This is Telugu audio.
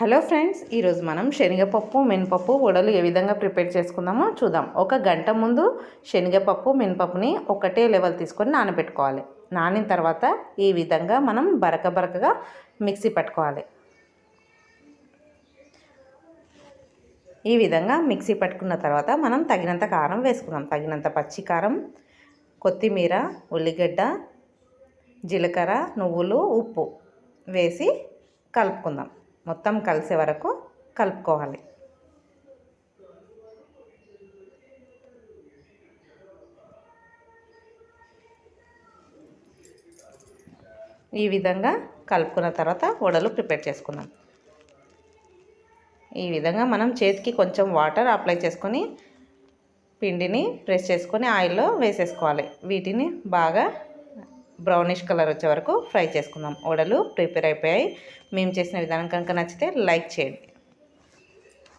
హలో ఫ్రెండ్స్ ఈరోజు మనం శనగపప్పు మినపప్పు వడలు ఏ విధంగా ప్రిపేర్ చేసుకుందామో చూద్దాం. ఒక గంట ముందు శనగపప్పు మినపప్పుని ఒకటే లెవెల్ తీసుకొని నానబెట్టుకోవాలి. నానిన తర్వాత ఈ విధంగా మనం బరక బరకగా మిక్సీ పట్టుకోవాలి. ఈ విధంగా మిక్సీ పట్టుకున్న తర్వాత మనం తగినంత కారం వేసుకుందాం. తగినంత పచ్చి కారం కొత్తిమీర ఉల్లిగడ్డ జీలకర్ర నువ్వులు ఉప్పు వేసి కలుపుకుందాం. మొత్తం కలిసే వరకు కలుపుకోవాలి. ఈ విధంగా కలుపుకున్న తర్వాత వడలు ప్రిపేర్ చేసుకున్నాం ఈ విధంగా మనం చేతికి కొంచెం వాటర్ అప్లై చేసుకొని పిండిని ప్రెస్ చేసుకొని ఆయిల్లో వేసేసుకోవాలి. వీటిని బాగా బ్రౌనిష్ కలర్ వచ్చే వరకు ఫ్రై చేసుకుందాం. వడలు ప్రిపేర్ అయిపోయాయి. మేము చేసిన విధానం కనుక నచ్చితే లైక్ చేయండి.